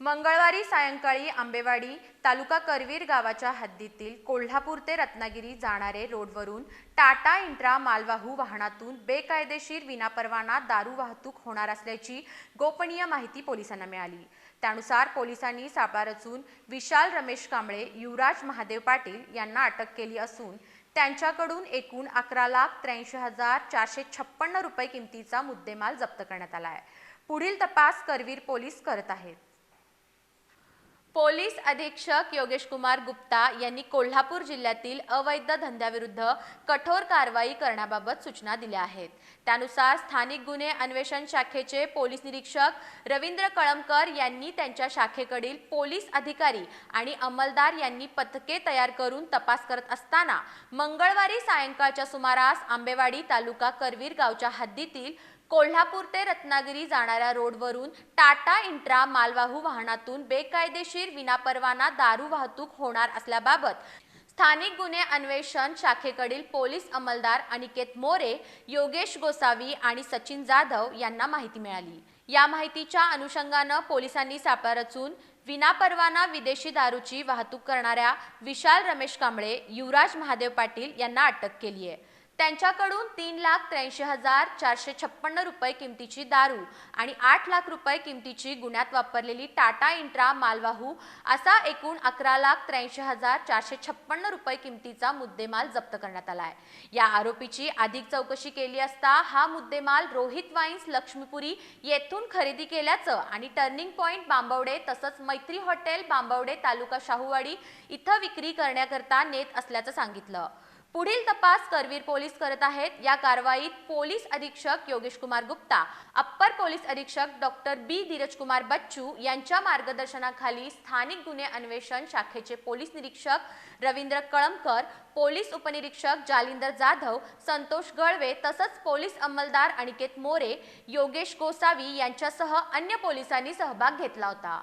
मंगळवारी सायंकाळी आंबेवाडी तालुका करवीर गावाच्या हद्दीतील कोल्हापूर ते रत्नागिरी जाणारे रोडवरून टाटा इंट्रा मालवाहू वाहनातून बेकायदेशीर विनापरवाना दारू वाहतूक होणार असल्याची गोपनीय माहिती पोलिसांना मिळाली. त्यानुसार पोलिसांनी सापळा रचून विशाल रमेश कांबळे युवराज महादेव पाटील यांना अटक केली असून त्यांच्याकडून एकूण अकरा लाख त्र्याऐंशी हजार चारशे छप्पन्न रुपये किमतीचा मुद्देमाल जप्त करण्यात आला आहे. पुढील तपास करवीर पोलीस करत आहेत. पोलीस अधीक्षक योगेश कुमार गुप्ता यांनी कोल्हापूर जिल्ह्यातील अवैध धंद्याविरुद्ध कठोर कारवाई करण्याबाबत सूचना दिल्या आहेत. त्यानुसार स्थानिक गुन्हे अन्वेषण शाखेचे पोलीस निरीक्षक रवींद्र कळमकर यांनी त्यांच्या शाखेकडील पोलीस अधिकारी आणि अंमलदार यांनी पथके तयार करून तपास करत असताना मंगळवारी सायंकाळच्या सुमारास आंबेवाडी तालुका करवीर गावच्या हद्दीतील कोल्हापूर ते रत्नागिरी जाणाऱ्या रोडवरून टाटा इंट्रा मालवाहू वाहनातून बेकायदेशीर विनापरवाना दारू वाहतूक होणार असल्याबाबत स्थानिक गुन्हे अन्वेषण शाखेकडील पोलीस अंमलदार अनिकेत मोरे योगेश गोसावी आणि सचिन जाधव यांना माहिती मिळाली. या माहितीच्या अनुषंगानं पोलिसांनी सापळा रचून विनापरवाना विदेशी दारूची वाहतूक करणाऱ्या विशाल रमेश कांबळे युवराज महादेव पाटील यांना अटक केली आहे त्यांच्याकडून तीन लाख त्र्याऐंशी हजार चारशे छप्पन्न रुपये किमतीची दारू आणि आठ लाख रुपये किमतीची गुन्ह्यात वापरलेली टाटा इंट्रा मालवाहू असा एकूण अकरा लाख त्र्याऐंशी हजार चारशे छप्पन्न रुपये किमतीचा मुद्देमाल जप्त करण्यात आला आहे. या आरोपीची अधिक चौकशी केली असता हा मुद्देमाल रोहित वाईन्स लक्ष्मीपुरी येथून खरेदी केल्याचं आणि टर्निंग पॉईंट बांबवडे तसंच मैत्री हॉटेल बांबवडे तालुका शाहूवाडी इथं विक्री करण्याकरता नेत असल्याचं सांगितलं. पुढील तपास करवीर पोलीस करत आहेत. या कारवाईत पोलीस अधीक्षक योगेश कुमार गुप्ता अप्पर पोलीस अधीक्षक डॉक्टर बी धीरज कुमार बच्चू यांच्या मार्गदर्शनाखाली स्थानिक गुन्हे अन्वेषण शाखेचे पोलीस निरीक्षक रवींद्र कळमकर पोलीस उपनिरीक्षक जालिंदर जाधव संतोष गळवे तसंच पोलीस अंमलदार अनिकेत मोरे योगेश गोसावी यांच्यासह अन्य पोलिसांनी सहभाग घेतला होता.